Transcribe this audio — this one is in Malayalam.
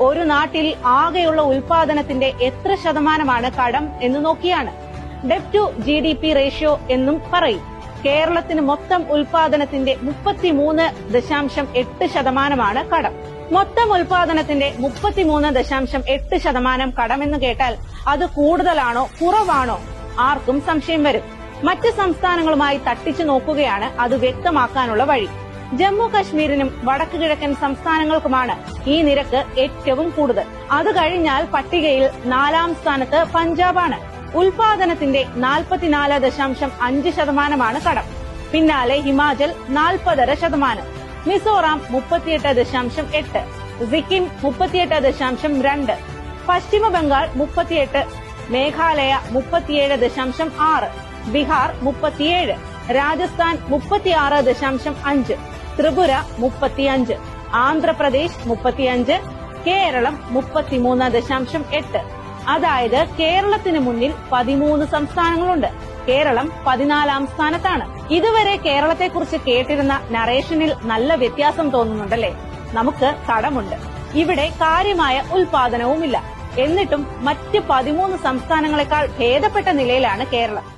ഒരു നാട്ടിൽ ആകെയുള്ള ഉൽപാദനത്തിന്റെ എത്ര ശതമാനമാണ് കടം എന്ന് നോക്കിയാണ്. Debt to G D P ratio എന്നും പറയും. കേരളത്തിന് മൊത്തം ഉൽപാദനത്തിന്റെ മുപ്പത്തിമൂന്ന് ദശാംശം എട്ട് ശതമാനമാണ് കടം. മൊത്തം ഉൽപാദനത്തിന്റെ മുപ്പത്തിമൂന്ന് ദശാംശം എട്ട് ശതമാനം കടമെന്ന് കേട്ടാൽ അത് കൂടുതലാണോ കുറവാണോ? ആർക്കും സംശയം വരും. മറ്റ് സംസ്ഥാനങ്ങളുമായി തട്ടിച്ചു നോക്കുകയാണ് അത് വ്യക്തമാക്കാനുള്ള വഴി. ജമ്മു കശ്മീരിനും വടക്ക് കിഴക്കൻ സംസ്ഥാനങ്ങൾക്കുമാണ് ഈ നിരക്ക് ഏറ്റവും കൂടുതൽ. അത് കഴിഞ്ഞാൽ പട്ടികയിൽ നാലാം സ്ഥാനത്ത് പഞ്ചാബാണ്. ഉൽപാദനത്തിന്റെ നാൽപ്പത്തിനാല് ദശാംശം അഞ്ച് ശതമാനമാണ് കടം. പിന്നാലെ ഹിമാചൽ നാൽപ്പതര ശതമാനം. മിസോറാം മുപ്പത്തിയെട്ട് ദശാംശം എട്ട്. സിക്കിം മുപ്പത്തിയെട്ട് ദശാംശം രണ്ട്. പശ്ചിമ ബംഗാൾ മുപ്പത്തിയെട്ട്. മേഘാലയ മുപ്പത്തിയേഴ് ദശാംശം ആറ്. ബീഹാർ മുപ്പത്തിയേഴ്. രാജസ്ഥാൻ മുപ്പത്തിയാറ് ദശാംശം അഞ്ച്. ത്രിപുര മുപ്പത്തിയഞ്ച് ആന്ധ്രാപ്രദേശ് മുപ്പത്തിയഞ്ച് കേരളം മുപ്പത്തിമൂന്ന് ദശാംശം എട്ട്. അതായത് കേരളത്തിന് മുന്നിൽ പതിമൂന്ന് സംസ്ഥാനങ്ങളുണ്ട്. കേരളം പതിനാലാം സ്ഥാനത്താണ്. ഇതുവരെ കേരളത്തെക്കുറിച്ച് കേട്ടിരുന്ന നറേഷനിൽ നല്ല വ്യത്യാസം തോന്നുന്നുണ്ടല്ലേ? നമുക്ക് കടമുണ്ട് ഇവിടെ കാര്യമായ ഉൽപാദനവുമില്ല. എന്നിട്ടും മറ്റ് പതിമൂന്ന് സംസ്ഥാനങ്ങളെക്കാൾ ഭേദപ്പെട്ട നിലയിലാണ് കേരളം.